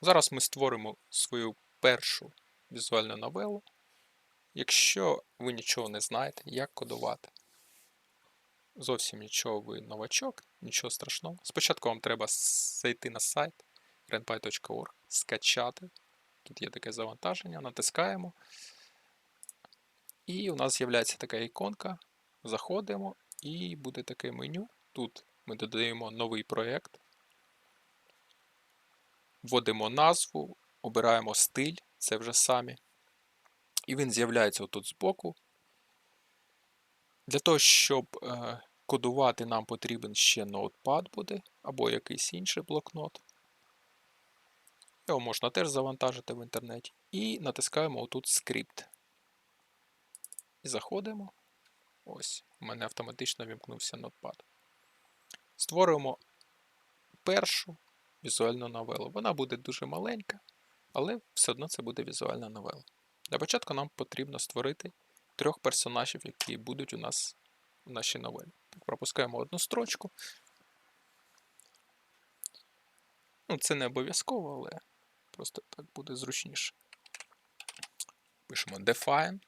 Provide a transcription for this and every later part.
Зараз ми створимо свою першу візуальну новелу. Якщо ви нічого не знаєте, як кодувати, зовсім нічого ви новачок, нічого страшного. Спочатку вам треба зайти на сайт renpy.org, скачати. Тут є таке завантаження, натискаємо. І у нас з'являється така іконка. Заходимо і буде таке меню. Тут ми додаємо новий проєкт. Вводимо назву, обираємо стиль, це вже самі. І він з'являється отут збоку. Для того, щоб е, кодувати, нам потрібен ще ноутпад буде, або якийсь інший блокнот. Його можна теж завантажити в інтернеті. І натискаємо отут скрипт. І заходимо. Ось, у мене автоматично вімкнувся ноутпад. Створюємо першу візуальну новелу. Вона буде дуже маленька, але все одно це буде візуальна новела. Для початку нам потрібно створити трьох персонажів, які будуть у нас в нашій новелі. Так, пропускаємо одну строчку. Ну, це не обов'язково, але просто так буде зручніше. Пишемо define.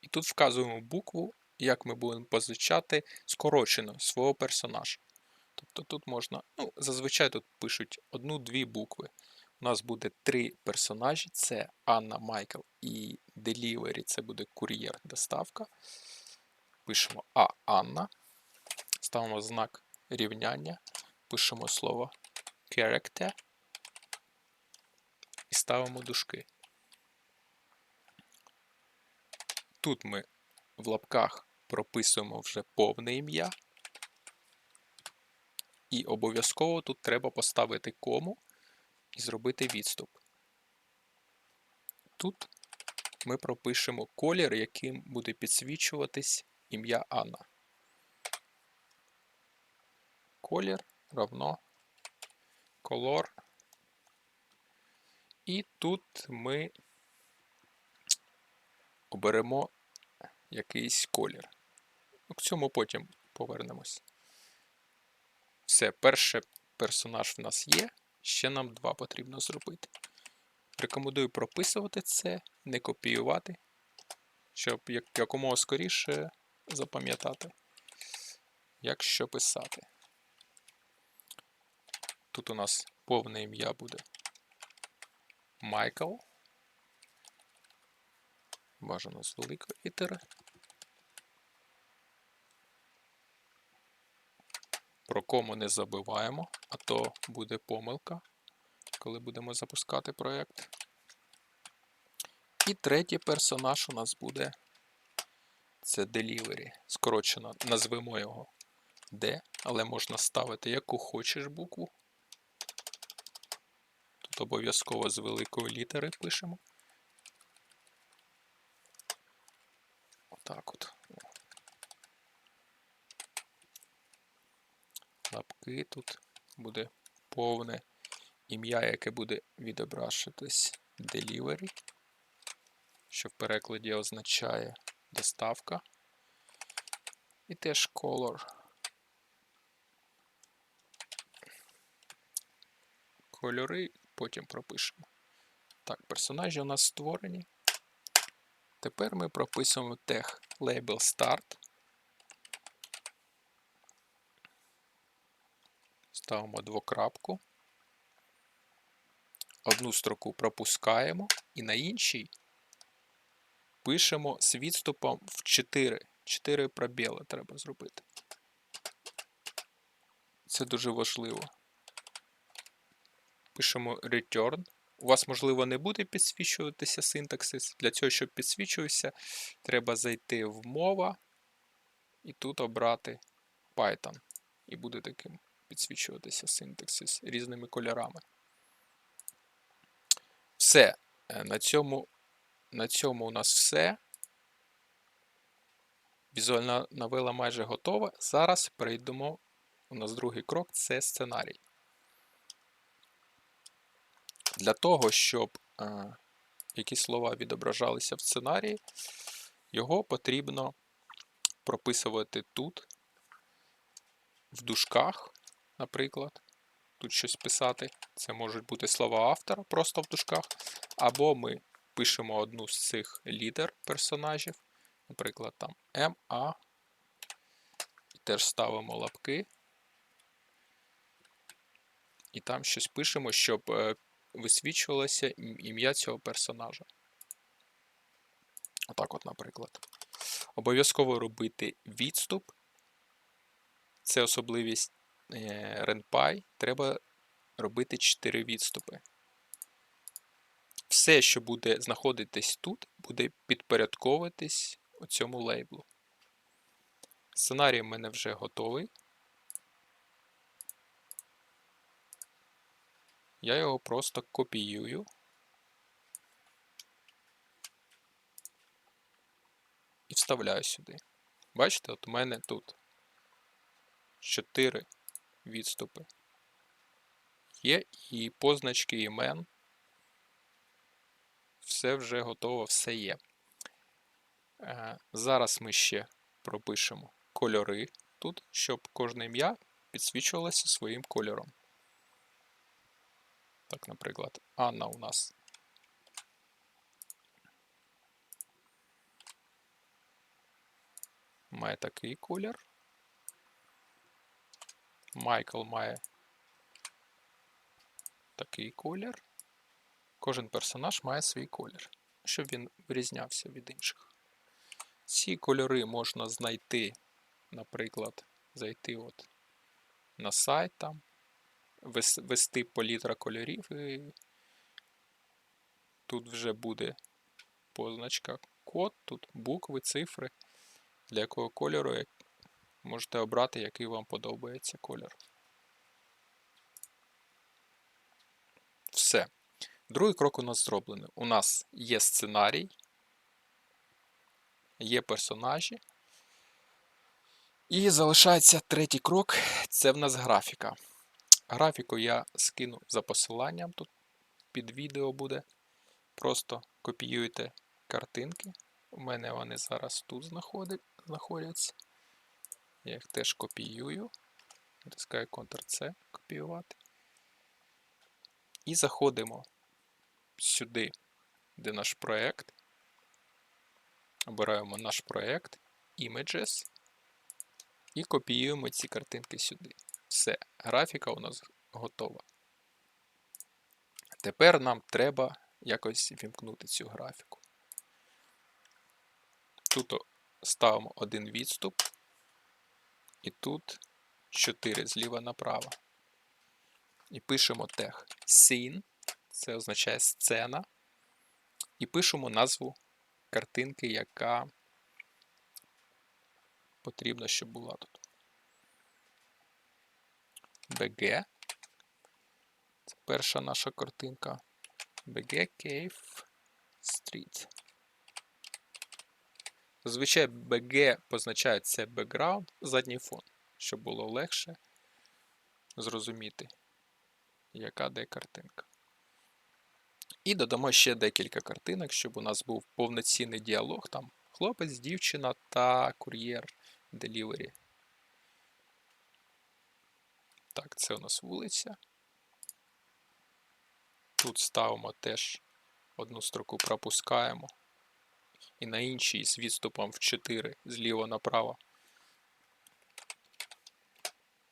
І тут вказуємо букву, як ми будемо позичати скорочено свого персонажа. Тобто тут можна, ну, зазвичай тут пишуть одну-дві букви. У нас буде три персонажі: це Анна, Майкл і Delivery, це буде кур'єр доставка. Пишемо А Анна. Ставимо знак рівняння. Пишемо слово character і ставимо дужки. Тут ми в лапках прописуємо вже повне ім'я. І обов'язково тут треба поставити кому і зробити відступ. Тут ми пропишемо колір, яким буде підсвічуватись ім'я Анна. Колір равно color. І тут ми оберемо якийсь колір. Ну, К цьому потім повернемось. Все, перший персонаж в нас є. Ще нам два потрібно зробити. Рекомендую прописувати це, не копіювати, щоб якомога скоріше запам'ятати, як що писати. Тут у нас повне ім'я буде Майкл. Бажано з великої літери. Про кому не забуваємо, а то буде помилка, коли будемо запускати проєкт. І третій персонаж у нас буде це Delivery. Скорочено назвемо його D, але можна ставити яку хочеш букву. Тут обов'язково з великої літери пишемо. Отак от. Лапки тут буде повне ім'я, яке буде відображатись delivery, що в перекладі означає доставка. І теж color. Кольори потім пропишемо. Так, персонажі у нас створені. Тепер ми прописуємо тег label start. Ставимо двокрапку. Одну строку пропускаємо і на іншій пишемо з відступом в 4. 4 пробіли треба зробити. Це дуже важливо. Пишемо return. У вас, можливо, не буде підсвічуватися синтаксис. Для цього, щоб підсвічувався, треба зайти в мова і тут обрати Python. І буде таким підсвічуватися синтаксис різними кольорами. Все. Е, На цьому, на цьому у нас все. Візуальна новела майже готова. Зараз перейдемо. У нас другий крок це сценарій. Для того, щоб е, які слова відображалися в сценарії, його потрібно прописувати тут, в дужках, наприклад. тут щось писати. Це можуть бути слова автора просто в дужках. Або ми пишемо одну з цих літер персонажів, наприклад, там МА. І теж ставимо лапки. І там щось пишемо, щоб е, висвічувалося ім'я цього персонажа. Отак, от, наприклад. Обов'язково робити відступ. Це особливість RenPy. Треба робити 4 відступи. Все, що буде знаходитись тут, буде підпорядковуватись цьому лейблу. Сценарій в мене вже готовий. Я його просто копіюю. І вставляю сюди. Бачите, от у мене тут 4 відступи. Є і позначки імен. Все вже готово, все є. Е, Зараз ми ще пропишемо кольори тут, щоб кожне ім'я підсвічувалося своїм кольором. Так, наприклад, Анна у нас. Має такий колір. Майкл має такий колір. Кожен персонаж має свій колір, щоб він вирізнявся від інших. Ці кольори можна знайти, наприклад, зайти от на сайт там, вес- ввести палітра кольорів, і тут вже буде позначка код, тут букви, цифри, для якого кольору можете обрати, який вам подобається кольор. Все. Другий крок у нас зроблений. У нас є сценарій, є персонажі. І залишається третій крок це в нас графіка. Графіку я скину за посиланням тут під відео буде. Просто копіюєте картинки. У мене вони зараз тут знаходяться. Я їх теж копіюю. Натискаю Ctrl-C копіювати. І заходимо сюди, де наш проект. Обираємо наш проект, Images. І копіюємо ці картинки сюди. Все, графіка у нас готова. Тепер нам треба якось вімкнути цю графіку. Тут ставимо один відступ, і тут 4 зліва направо. І пишемо тег Scene, це означає сцена. І пишемо назву картинки, яка потрібно, щоб була тут. BG. Це перша наша картинка. BG Cave Street. Зазвичай BG позначає це background, задній фон, щоб було легше зрозуміти, яка де картинка. І додамо ще декілька картинок, щоб у нас був повноцінний діалог. Там хлопець, дівчина та кур'єр Delivery. Так, це у нас вулиця. Тут ставимо теж одну строку пропускаємо. І на іншій з відступом в 4 зліва направо.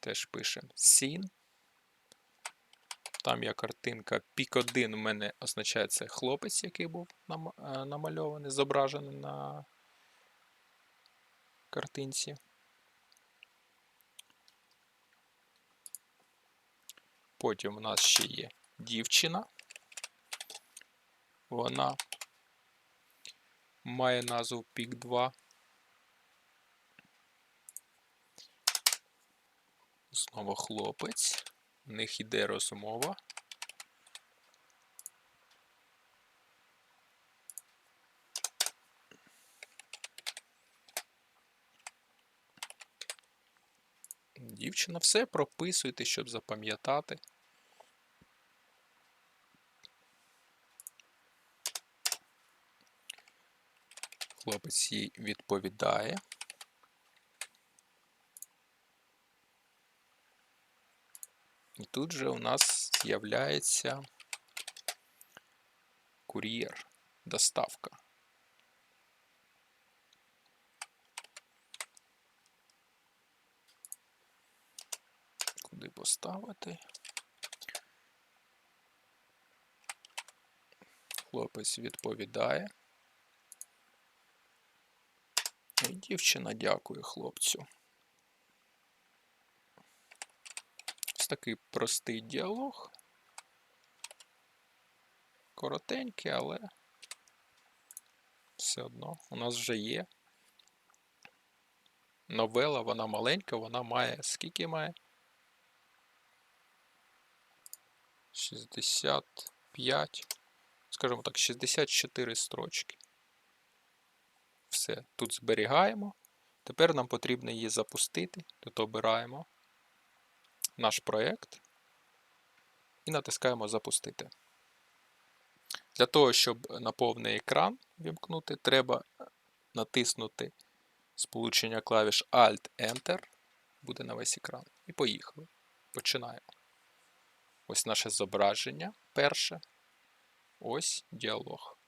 Теж пишемо Scene. Там є картинка пік 1 у мене означає це хлопець, який був е, намальований, зображений на картинці. Потім у нас ще є дівчина. Вона має назву пік 2. Знову хлопець. У них іде розмова. Дівчина, все прописуйте, щоб запам'ятати. Хлопець їй відповідає. І тут же у нас з'являється кур'єр, доставка. Куди поставити? Хлопець відповідає. І дівчина дякує хлопцю. Ось такий простий діалог. Коротенький, але все одно у нас вже є. Новела, вона маленька, вона має. Скільки має? 65, скажімо так, 64 строчки. Все, тут зберігаємо. Тепер нам потрібно її запустити. Тут обираємо наш проєкт і натискаємо Запустити. Для того, щоб на повний екран вімкнути, треба натиснути сполучення клавіш Alt-Enter, буде на весь екран. І поїхали. Починаємо. Ось наше зображення перше. Ось діалог.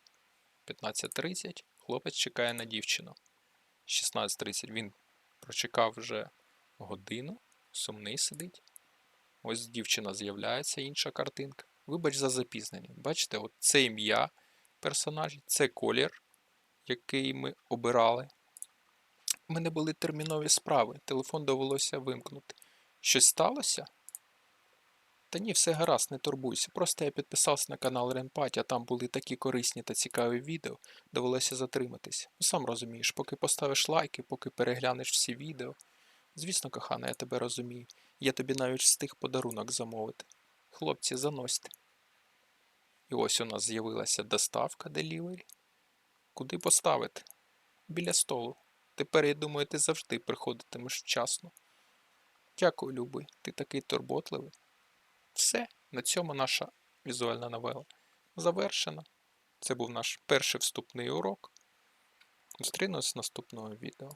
15.30. Хлопець чекає на дівчину. 16.30 він прочекав вже годину, сумний сидить. Ось дівчина з'являється, інша картинка. Вибач за запізнення. Бачите, от це ім'я персонажів, це колір, який ми обирали. У мене були термінові справи. Телефон довелося вимкнути. Щось сталося? Та ні, все гаразд, не турбуйся. Просто я підписався на канал Ренпаті, а там були такі корисні та цікаві відео, довелося затриматися. Ну сам розумієш, поки поставиш лайки, поки переглянеш всі відео. Звісно, кохана, я тебе розумію. Я тобі навіть встиг подарунок замовити. Хлопці, заносьте. І ось у нас з'явилася доставка Delivery. Куди поставити? Біля столу. Тепер, я думаю, ти завжди приходитимеш вчасно. Дякую, любий, ти такий турботливий. Все, на цьому наша візуальна новела завершена. Це був наш перший вступний урок. Зустрінемось в наступного відео.